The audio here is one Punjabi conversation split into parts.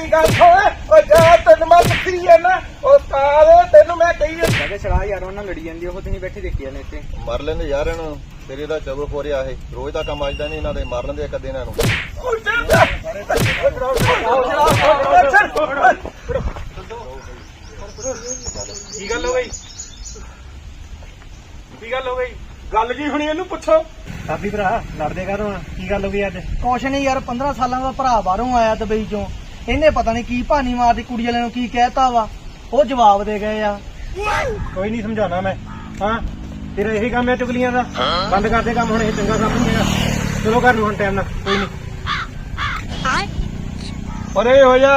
ਮੇਰੀ ਗੱਲ ਸੁਣ। ਓ ਜਾ ਤੈਨੂੰ ਮੈਂ ਦੱਸੀ ਜਾਣਾ ਓ ਕਾਲੇ ਤੈਨੂੰ ਮੈਂ ਕਹੀ ਜਾਂਦਾ ਕਹਿੰਦੇ ਛੜਾ ਯਾਰ ਉਹਨਾਂ ਲੜੀ ਜਾਂਦੀ ਉਹ ਤੁਸੀਂ ਬੈਠੇ ਦੇਖੀ ਜਾਂਦੇ ਇੱਥੇ। ਮਰ ਲੈਂਦੇ ਯਾਰ ਇਹਨੂੰ ਤੇਰੇ ਦਾ ਚਗੋ ਪੋਰਿਆ ਇਹ। ਰੋਜ਼ ਦਾ ਕੰਮ ਆਜਦਾ ਨਹੀਂ ਇਹਨਾਂ ਦੇ ਮਾਰ ਲੈਂਦੇ ਇੱਕ ਦਿਨ ਇਹਨਾਂ ਨੂੰ। ਓ ਜਾ ਕੀ ਗੱਲ ਹੋ ਗਈ? ਕੀ ਗੱਲ ਹੋ ਗਈ? ਗੱਲ ਕੀ ਹੋਣੀ ਇਹਨੂੰ ਪੁੱਛੋ। ਸਾਬੀ ਭਰਾ ਲੜਦੇ ਕਦੋਂ ਕੀ ਗੱਲ ਹੋ ਗਈ ਅੱਜ? ਕੁਛ ਨਹੀਂ ਯਾਰ 15 ਸਾਲਾਂ ਦਾ ਭਰਾ ਬਾਹਰੋਂ ਆਇਆ ਦੁਬਈ ਚੋਂ। ਇਹਨੇ ਪਤਾ ਨਹੀਂ ਕੀ ਭਾਨੀ ਮਾਰਦੀ ਕੁੜੀ ਵਾਲਿਆਂ ਨੂੰ ਕੀ ਕਹਿਤਾ ਵਾ। ਉਹ ਜਵਾਬ ਦੇ ਗਏ ਆ। ਕੋਈ ਨਹੀਂ ਸਮਝਾਉਣਾ ਮੈਂ। ਹਾਂ ਤੇਰਾ ਇਹੀ ਕੰਮ ਹੈ ਚੁਗਲੀਆਂ ਦਾ। ਬੰਦ ਕਰ ਦੇ ਕੰਮ ਹੁਣ ਇਹ ਚੰਗਾ ਕੰਮ ਨਹੀਂ ਹੈਗਾ ਚਲੋ ਘਰ ਨੂੰ ਹੁਣ ਟਾਈਮ ਨਾਲ ਕੋਈ ਨਹੀਂ। ਪਰੇ ਹੋ ਜਾ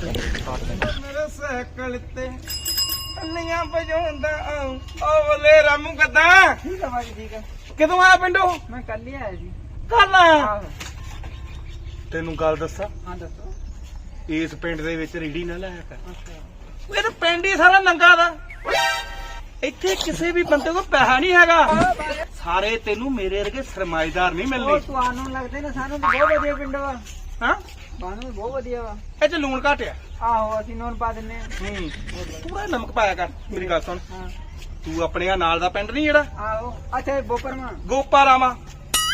ਮੇਰੇ ਸਾਈਕਲ ਤੇ ਅੰਨੀਆਂ ਵਜਾਉਂਦਾ ਆਉਂ। ਓ ਬੱਲੇ ਰਾਮੂ ਕਦਾ? ਠੀਕ ਆ ਬਾਜੀ ਠੀਕ ਆ। ਕਿਦੋਂ ਆਇਆ ਪਿੰਡੋਂ? ਮੈਂ ਕੱਲ ਹੀ ਆਇਆ ਜੀ। ਆਇਆ ਤੈਨੂੰ ਗੱਲ ਦੱਸਾਂ? ਹਾਂ ਦੱਸੋ। ਇਸ ਪਿੰਡ ਦੇ ਵਿੱਚ ਰੀੜੀ ਨਾ ਲਾਇਆ ਕਰ। ਇਹ ਤਾਂ ਪਿੰਡ ਹੀ ਸਾਰਾ ਨੰਗਾ ਦਾ ਇੱਥੇ ਕਿਸੇ ਵੀ ਬੰਦੇ ਕੋਲ ਪੈਸਾ ਨਹੀਂ ਹੈਗਾ। ਸਾਰੇ ਤੈਨੂੰ ਮੇਰੇ ਵਰਗੇ ਸਰਮਾਇਦਾਰ ਨਹੀਂ ਮਿਲਣੇ। ਤੁਹਾਨੂੰ ਲੱਗਦੇ ਨੇ ਸਾਨੂੰ ਤਾਂ ਬਹੁਤ ਵਧੀਆ ਪਿੰਡ ਵਾ। ਹਾਂ? ਤੁਹਾਨੂੰ ਵੀ ਬਹੁਤ ਵਧੀਆ ਵਾ। ਇਹ ਚ ਲੂਣ ਘੱਟ ਆ। ਆਹੋ ਅਸੀਂ ਨੋਨ ਪਾ ਦਿੰਨੇ ਆ ਹੂੰ। ਪੂਰਾ ਨਮਕ ਪਾਇਆ ਕਰ ਮੇਰੀ ਗੱਲ ਸੁਣ। ਹਾਂ। ਤੂੰ ਆਪਣੇ ਆ ਨਾਲ ਦਾ ਪਿੰਡ ਨਹੀਂ ਜਿਹੜਾ? ਆਹੋ ਅੱਛਾ ਇਹ ਬੋਪਰਮਾ ਗੋਪਾ ਰਾਮਾ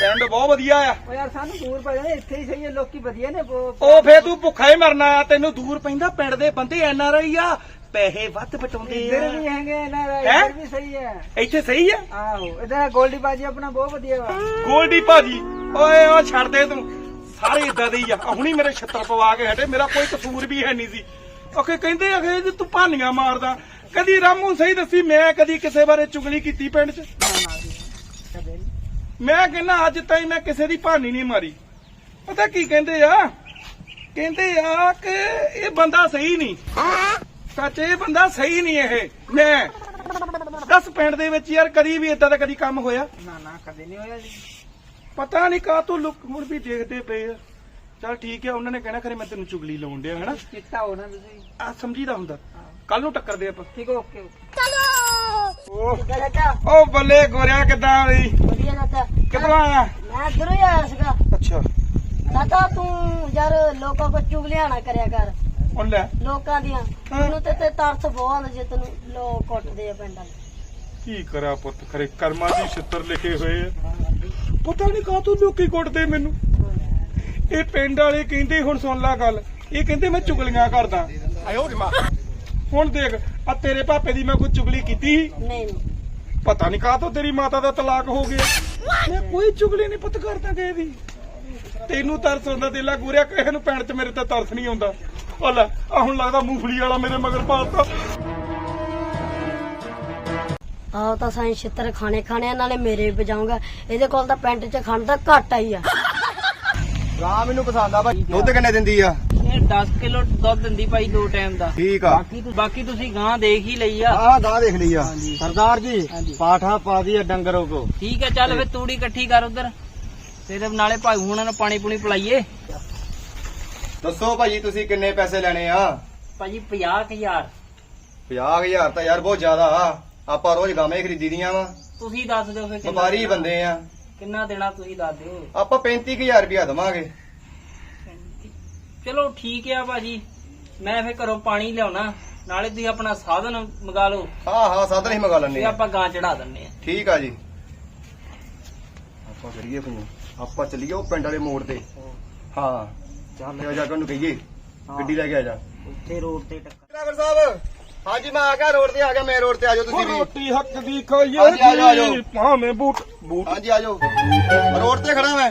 ਪਿੰਡ ਬਹੁਤ ਵਧੀਆ ਆ। ਉਹ ਯਾਰ ਸਾਨੂੰ ਦੂਰ ਪੈ ਜਾਂਦੇ ਇੱਥੇ ਹੀ ਸਹੀ ਹੈ ਲੋਕੀ ਵਧੀਆ ਨੇ ਉਹ ਫੇਰ ਤੂੰ। ਭੁੱਖਾ ਹੀ ਮਰਨਾ ਆ ਤੈਨੂੰ ਦੂਰ ਪੈਂਦਾ ਪਿੰਡ ਦੇ ਬੰਦੇ ਐਨ ਆਰ ਆਈ ਆ ਪੈਸੇ ਵੱਧ ਬਟਾਉਂਦੇ ਇੱਧਰ ਵੀ ਆ ਹੈਗੇ ਨਾ ਹੈਂ? ਇੱਧਰ ਵੀ ਸਹੀ ਹੈ ਇੱਥੇ ਸਹੀ ਆ? ਆਹੋ ਇਹਦਾ ਗੋਲਡੀ ਬਾਜੀ ਆਪਣਾ ਬਹੁਤ ਵਧੀਆ ਵਾ। ਗੋਲਡੀ ਭਾਜੀ ਓਏ ਉਹ ਛੱਡ ਦੇ ਤੂੰ। ਸਾਰੇ ਇਦਾਂ ਦੇ ਹੀ ਆ। ਹੁਣੀ ਮੇਰੇ ਛੱਤਰ ਪਵਾ ਕੇ ਹਟੇ ਮੇਰਾ ਕੋਈ ਕਸੂਰ ਵੀ ਹੈ ਨਹੀਂ ਸੀ। ਓਕੇ ਕਹਿੰਦੇ ਅਗੇ ਜੇ ਤੂੰ ਭਾਨੀਆਂ ਮਾਰਦਾ ਕਦੀ ਰਾਮੂ ਸਹੀ ਦੱਸੀ ਮੈਂ ਕਦੀ ਕਿਸੇ ਬਾਰੇ ਚੁਗਲੀ ਕੀਤੀ ਪਿੰਡ 'ਚ? ਨਾ ਨਾ ਜੀ ਕਦੇ ਨੀ। ਮੈਂ ਕਹਿੰਦਾ ਅੱਜ ਤਾਈਂ ਮੈਂ ਕਿਸੇ ਦੀ ਭਾਨੀ ਨਹੀਂ ਮਾਰੀ। ਪਤਾ ਕੀ ਕਹਿੰਦੇ ਆ? ਕਹਿੰਦੇ ਆ ਕਿ ਇਹ ਬੰਦਾ ਸਹੀ ਨਹੀਂ। ਸੱਚ ਇਹ ਬੰਦਾ ਸਹੀ ਨਹੀਂ ਇਹ। ਮੈਂ ਦਸ ਪਿੰਡ ਦੇ ਵਿੱਚ ਯਾਰ ਕਦੀ ਵੀ ਇਦਾਂ ਦਾ ਕਦੀ ਕੰਮ ਹੋਇਆ? ਨਾ ਨਾ ਕਦੇ ਨਹੀਂ ਹੋਇਆ ਜੀ। ਪਤਾ ਨਹੀਂ ਕਾ ਤੂੰ ਲੁੱਕ ਮੁੜ ਵੀ ਦੇਖਦੇ ਪਏ ਆ। ਚਲ ਠੀਕ ਆ ਉਹਨਾਂ ਨੇ ਕਹਿਣਾ ਖਰੇ ਮੈਂ ਤੈਨੂੰ ਚੁਗਲੀ ਲਾਉਣ ਡਿਆ ਹਨਾ? ਚਿੱਟਾ ਹੋਣਾ ਤੁਸੀਂ। ਆ ਸਮਝੀਦਾ ਹੁੰਦਾ। ਕੱਲ ਨੂੰ ਟੱਕਰਦੇ ਆਪਾਂ। ਠੀਕ ਓਕੇ ਓਕੇ। ਚਾਚਾ ਓ ਬੱਲੇ ਗੋਰਿਆ ਕਿਦਾਂ ਬਈ? ਵਧੀਆ ਚਾਚਾ ਕਿੱਥੋਂ ਆਇਆ? ਮੈਂ ਇੱਧਰੋਂ ਹੀ ਆਇਆ ਸੀਗਾ। ਅੱਛਾ। ਚਾਚਾ ਤੂੰ ਯਾਰ ਲੋਕਾਂ ਕੋ ਚੁਗਲੀਆਂ ਨਾ ਕਰਿਆ ਕਰ। ਉਹ ਲੈ। ਲੋਕਾਂ ਦੀਆਂ। ਮੈਨੂੰ ਤੇ ਤੇ ਤਰਸ ਬਹੁਤ ਆਉਂਦਾ ਜੇ ਤੈਨੂੰ ਲੋਕ ਕੁੱਟਦੇ ਆ ਪਿੰਡਾਂ ਕੀ ਕਰਾਂ ਪੁੱਤ ਖਰੇ ਕਰਮਾਂ ਦੀ ਛਿੱਤਰ ਲਿਖੇ ਹੋਏ ਆ। ਪਤਾ ਨਹੀਂ ਕਾਹ ਤੋਂ ਲੋਕੀ ਕੁੱਟਦੇ ਮੈਨੂੰ। ਇਹ ਪਿੰਡ ਵਾਲੇ ਕਹਿੰਦੇ ਹੁਣ ਸੁਣ ਲੈ ਗੱਲ। ਇਹ ਕਹਿੰਦੇ ਮੈਂ ਚੁਗਲੀਆਂ ਕਰਦਾ। ਆਇਓ ਜਮਾ। ਹੁਣ ਦੇਖ ਆ ਤੇਰੇ ਪਾਪੇ ਦੀ ਮੈਂ ਕੋਈ ਚੁਗਲੀ ਕੀਤੀ ਨਹੀਂ ਪਤਾ ਨਹੀਂ ਕਾਹ ਤੋਂ ਤੇਰੀ ਮਾਤਾ ਦਾ ਤਲਾਕ ਹੋ ਗਿਆ। ਮੈਂ ਕੋਈ ਚੁਗਲੀ ਨਹੀਂ ਪੁੱਤ ਕਰਦਾ ਕਿਸੇ ਦੀ। ਤੈਨੂੰ ਤਰਸ ਆਉਂਦਾ ਦਿਲਾ ਗੂਰਿਆ ਕਿਸੇ ਨੂੰ ਪਿੰਡ 'ਚ ਮੇਰੇ ਤੇ ਤਰਸ ਨਹੀਂ ਆਉਂਦਾ। ਉਹ ਲੈ ਆ ਹੁਣ ਲੱਗਦਾ ਮੂੰਗਫਲੀ ਵਾਲਾ ਮੇਰੇ ਮਗਰ ਪਾਤਾ ਆਹ ਤਾਂ ਸਾਈਂ ਛਿੱਤਰ ਖਾਣੇ ਖਾਣੇ ਇਹਨਾਂ ਨੇ ਮੇਰੇ ਵੀ ਬਜਾਉਂਗਾ ਇਹਦੇ ਕੋਲ ਤਾਂ ਪਿੰਡ 'ਚ ਖਾਣ ਦਾ ਘੱਟ ਆਈ ਆ। ਰਾਮ ਮੈਨੂੰ ਪਸੰਦ ਆ ਭਾਈ। ਦੁੱਧ ਕਿੰਨੇ ਦਿੰਦੀ ਆ? ਇਹ 10 ਕਿਲੋ ਦੁੱਧ ਦਿੰਦੀ ਭਾਈ ਦੋ ਟਾਈਮ ਦਾ। ਠੀਕ ਆ। ਬਾਕੀ ਤੁਸੀਂ ਬਾਕੀ ਤੁਸੀਂ ਗਾਂ ਦੇਖ ਹੀ ਲਈ ਆ। ਆਹ ਦਾ ਦੇਖ ਲਈ ਆ। ਸਰਦਾਰ ਜੀ ਹਾਂਜੀ। ਪਾਠਾ ਪਾ ਦੀ ਡੰਗਰੋਂ ਕੋ। ਠੀਕ ਹੈ ਚੱਲ ਫੇ ਤੂੜੀ ਇਕੱਠੀ ਕਰ ਉਧਰ। ਤੇਰੇ ਨਾਲੇ ਭਾਈ ਹੁਣਾਂ ਨੂੰ ਪਾਣੀ ਪੂਣੀ ਪਿਲਾਈਏ। ਦੱਸੋ ਭਾਜੀ ਤੁਸੀਂ ਕਿੰਨੇ ਪੈਸੇ ਲੈਣੇ ਆ? ਭਾਜੀ 50000 50000 ਤਾਂ ਯਾਰ ਬਹੁਤ ਜ਼ਿਆਦਾ ਆ। ਆਪਾਂ ਰੋਜ਼ ਗਾਵੇਂ ਖਰੀਦੀ ਦੀਆਂ ਵਾ। ਤੁਸੀਂ ਦੱਸ ਦਿਓ ਫੇ ਵਪਾਰੀ ਬੰਦੇ ਆ। ਕਿੰਨਾ ਦੇਣਾ ਤੁਸੀਂ ਦੱਸ ਦਿਓ? ਆਪਾਂ 35000 ਰੁਪਇਆ ਦਵਾਂਗੇ। ਚਲੋ ਠੀਕ ਆ ਭਾਜੀ। ਮੈਂ ਫੇ ਘਰੋਂ ਪਾਣੀ ਲਿਆਉਣਾ। ਨਾਲੇ ਤੁਸੀਂ ਆਪਣਾ ਸਾਧਨ ਮੰਗਾ ਲਓ। ਹਾਂ ਹਾਂ ਸਾਧਨ ਹੀ ਮੰਗਾ ਤੇ ਲੈਣੇ ਆ ਆਪਾਂ ਗਾਂ ਚੜਾ ਦਿੰਨੇ ਆ ਠੀਕ ਆ ਜੀ। ਆਪਾਂ ਕਰੀਏ ਫੋਨ। ਆਪਾਂ ਚੱਲੀਏ ਉਹ ਪਿੰਡ ਵਾਲੇ ਮੋੜ ਤੇ। ਹਾਂ। ਚੱਲ। ਆ ਜਾ ਕੇ ਉਹਨੂੰ ਕਹੀਏ। ਗੱਡੀ ਲੈ ਕੇ ਆ ਜਾ। ਉੱਥੇ ਰੋਡ ਤੇ ਟੱਕਰ। ਡਰਾਈਵਰ ਸਾਹਿਬ ਹਾਂਜੀ ਮੈਂ ਆ ਗਿਆ ਰੋਡ ਤੇ ਆ ਗਿਆ ਮੈਂ ਰੋਡ ਤੇ ਆ ਜਾਓ ਤੁਸੀਂ ਵੀ। ਰੋਟੀ ਹੱਕ ਦੀ ਖਾਈਏ ਹਾਂਜੀ, ਆ ਜਾਓ, ਆ ਜਾਓ। ਜੀ ਭਾਵੇਂ ਬੂਟ ਬੂਟ। ਹਾਂਜੀ ਆ ਜਾਓ। ਰੋਡ ਤੇ ਖੜਾ ਮੈਂ।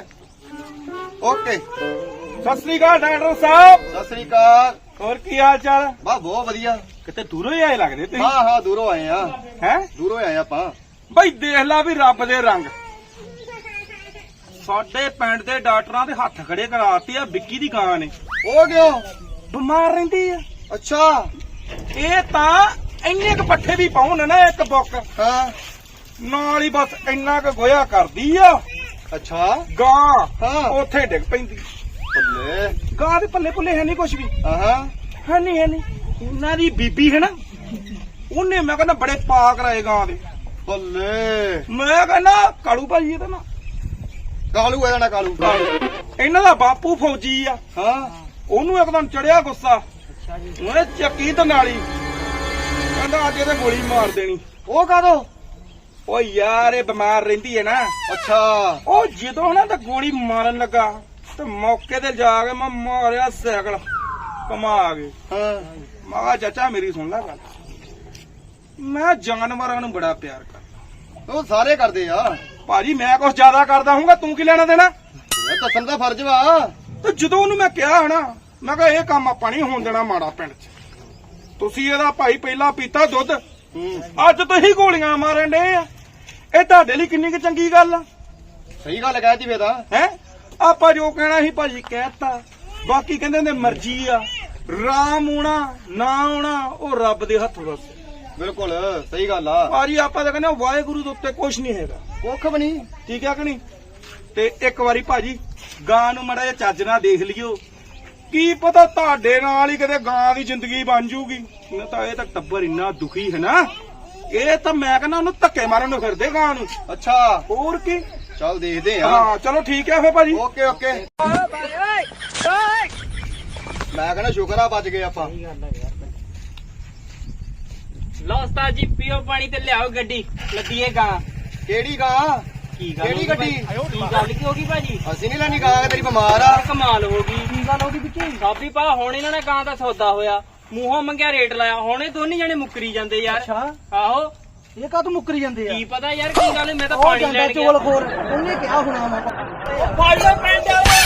ਓਕੇ। ਸਤਿ ਸ੍ਰੀ ਅਕਾਲ ਡਾਕਟਰ ਸਾਹਿਬ। ਸਤਿ ਸ੍ਰੀ ਅਕਾਲ। ਹੋਰ ਕੀ ਹਾਲ ਚਾਲ? ਬਾ ਬਹੁਤ ਵਧੀਆ। ਕਿਤੇ ਦੂਰੋਂ ਹੀ ਆਏ ਲੱਗਦੇ ਤੁਸੀਂ? ਹਾਂ ਹਾਂ ਦੂਰੋਂ ਆਏ ਆ। ਹੈ? ਦੂਰੋਂ ਆਏ ਆਪਾਂ। ਬਈ ਦੇਖ ਲੈ ਵੀ ਰੱਬ ਦੇ ਰੰਗ। ਸਾਡੇ ਪਿੰਡ ਦੇ ਡਾਕਟਰਾਂ ਦੇ ਹੱਥ ਖੜੇ ਕਰਾਤੇ ਆ ਵਿੱਕੀ ਦੀ ਗਾਂ ਨੇ ਉਹ ਕਿਉਂ ਬਿਮਾਰ ਰਹਿੰਦੀ ਆ। ਅੱਛਾ। ਇਹ ਤਾਂ ਇੰਨੇ ਕ ਪੱਠੇ ਵੀ ਪਾਉਣ ਨਾ ਇੱਕ ਬੁੱਕ। ਹਾਂ। ਨਾਲ ਹੀ ਬਸ ਇੰਨਾ ਕ ਗੋਇਆ ਕਰਦੀ ਆ। ਅੱਛਾ। ਗਾਂ ਹਾਂ। ਉੱਥੇ ਡਿੱਗ ਪੈਂਦੀ। ਬੱਲੇ ਗਾਂ ਦੇ ਪੱਲੇ ਪੁੱਲੇ ਹੈ ਨਹੀਂ ਕੁਛ ਵੀ। ਆਹਾਂ। ਹੈ ਨਹੀਂ ਹੈ ਨਹੀਂ ਉਹਨਾਂ ਦੀ ਬੀਬੀ ਹੈ ਨਾ। ਉਹਨੇ ਮੈਂ ਕਹਿੰਦਾ ਬੜੇ ਪਾ ਕਰਾਏ ਗਾਂ ਦੇ। ਬੱਲੇ ਮੈਂ ਕਹਿੰਦਾ ਕਾਲੂ ਭਾਜੀ ਇਹਦਾ ਨਾ। ਕਾਲੂ ਇਹਦਾ ਨਾ ਕਾਲੂ। ਇਹਨਾਂ ਦਾ ਬਾਪੂ ਫੌਜੀ ਆ। ਹਾਂ। ਉਹਨੂੰ ਇੱਕਦਮ ਚੜਿਆ ਗੁੱਸਾ। ਉਹਨੇ ਚੱਕੀ ਤੇ ਨਾਲੀ। ਕਹਿੰਦਾ ਅੱਜ ਇਹਦੇ ਗੋਲੀ ਮਾਰ ਦੇਣੀ। ਉਹ ਕਾਦੋ ਓ ਯਾਰ ਇਹ ਬਿਮਾਰ ਰਹਿੰਦੀ ਹੈ ਨਾ। ਅੱਛਾ। ਉਹ ਜਦੋਂ ਨਾ ਤੇ ਗੋਲੀ ਮਾਰਨ ਲੱਗਾ ਤੇ ਮੌਕੇ ਤੇ ਜਾ ਕੇ ਮੈਂ ਮਾਰਿਆ ਸਾਈਕਲ। ਕਮਾ ਗਏ ਹਾਂ। ਮੈਂ ਕਿਹਾ ਚਾਚਾ ਮੇਰੀ ਸੁਣ ਲੈ ਗੱਲ। ਮੈਂ ਜਾਨਵਰਾਂ ਨੂੰ ਬੜਾ ਪਿਆਰ ਕਰਦਾ। ਉਹ ਸਾਰੇ ਕਰਦੇ ਆ। ਭਾਜੀ ਮੈਂ ਕੁਝ ਜ਼ਿਆਦਾ ਕਰਦਾ ਹੂੰਗਾ ਤੂੰ ਕੀ ਲੈਣਾ ਦੇਣਾ? ਇਹ ਦੱਸਣ ਦਾ ਫਰਜ਼ ਵਾ। ਤੇ ਜਦੋਂ ਉਹਨੂੰ ਮੈਂ ਕਿਹਾ ਹਨਾ ਮੈਂ ਕਿਹਾ ਇਹ ਕੰਮ ਆਪਾਂ ਨਹੀਂ ਹੋਣ ਦੇਣਾ ਮਾੜਾ ਪਿੰਡ 'ਚ। ਤੁਸੀਂ ਇਹਦਾ ਭਾਈ ਪਹਿਲਾਂ ਪੀਤਾ ਦੁੱਧ। ਅੱਜ ਤੁਸੀਂ ਗੋਲੀਆਂ ਮਾਰਨ ਡੇ ਆ। ਇਹ ਤੁਹਾਡੇ ਲਈ ਕਿੰਨੀ ਕੁ ਚੰਗੀ ਗੱਲ ਆ? ਸਹੀ ਗੱਲ ਕਹਿਤੀ ਵੇ ਤਾਂ। ਹੈ? ਆਪਾਂ ਜੋ ਕਹਿਣਾ ਸੀ ਭਾਜੀ ਕਹਿਤਾ। ਬਾਕੀ ਕਹਿੰਦੇ ਨੇ ਮਰਜ਼ੀ ਆ। ਰਾਮ ਆਉਣਾ ਨਾ ਆਉਣਾ ਉਹ ਰੱਬ ਦੇ ਹੱਥ ਬਸ ਬਿਲਕੁਲ ਸਹੀ ਗੱਲ ਆ। ਭਾਜੀ ਆਪਾਂ ਤਾਂ ਕਹਿੰਦੇ ਵਾਹਿਗੁਰੂ ਦੇ ਉੱਤੇ ਕੁਝ ਨਹੀਂ ਹੈਗਾ। ਕੁੱਖ ਵੀ ਨਹੀਂ। ਠੀਕ ਹੈ ਕਿ ਨਹੀਂ? ਤੇ ਇੱਕ ਵਾਰੀ ਭਾਜੀ ਗਾਂ ਨੂੰ ਮੜਾ ਜਿਹਾ ਚੱਜ ਨਾਲ ਦੇਖ ਲਿਓ। ਕੀ ਪਤਾ ਤੁਹਾਡੇ ਨਾਲ ਹੀ ਕਦੇ ਗਾਂ ਦੀ ਜ਼ਿੰਦਗੀ ਬਣ ਜੂਗੀ? ਨਾ ਤਾਂ ਇਹ ਤਾਂ ਟੱਬਰ ਇੰਨਾ ਦੁਖੀ ਹੈ ਨਾ। ਇਹ ਤਾਂ ਮੈਂ ਕਹਿੰਦਾ ਉਹਨੂੰ ਧੱਕੇ ਮਾਰਨ ਨੂੰ ਫਿਰਦੇ ਗਾਂ ਨੂੰ। ਅੱਛਾ ਹੋਰ ਕੀ? ਚੱਲ ਦੇਖਦੇ ਆ। ਹਾਂ ਚਲੋ ਠੀਕ ਹੈ ਫੇ ਭਾਜੀ। Okay okay. ਮੈਂ ਕਹਿੰਦਾ ਸ਼ੁਕਰ ਆ ਬਚ ਗਏ ਆਪਾਂ। ਲਓ ਉਸਤਾਦ ਜੀ ਪੀਓ ਪਾਣੀ ਤੇ ਲਿਆਓ ਗੱਡੀ। ਲੱਦੀਏ ਗਾਂ। ਕਿਹੜੀ ਗਾਂ? ਕੀ ਗੱਲ ਕਿਹੜੀ ਗੱਡੀ? ਕੀ ਗੱਲ ਕੀ ਹੋ ਗਈ ਭਾਜੀ ਅਸੀਂ ਨਹੀਂ ਲੈਣੀ ਗਾਂ ਤੇਰੀ ਬਿਮਾਰ ਆ ਕਮਾਲ ਹੋ ਗਈ ਕੀ ਗੱਲ ਗਈ ਵਿੱਕੀ ਸਾਬੀ ਪਾ ਹੁਣ ਇਹਨਾਂ ਨੇ ਗਾਂ ਦਾ ਸੌਦਾ ਹੋਇਆ ਮੂੰਹੋਂ ਮੰਗਿਆ ਰੇਟ ਲਾਇਆ ਹੁਣ ਇਹ ਦੋਨੇ ਜਣੇ ਮੁੱਕਰੀ ਜਾਂਦੇ ਯਾਰ ਅੱਛਾ ਆਹੋ ਇਹ ਕਾਹ ਮੁੱਕਰੀ ਜਾਂਦੇ ਆ ਕੀ ਪਤਾ ਯਾਰ ਕੀ ਗੱਲ ਮੈਂ ਤਾਂ ਪਾਣੀ ਲੈਣ ਗਿਆ ਚੋਲ ਖੋਰ ਉਹਨੇ ਕਿਹਾ ਹੋਣਾ ਵਾ ਫੜ ਲਓ ਪਿੰਡ ਵਾਲੇ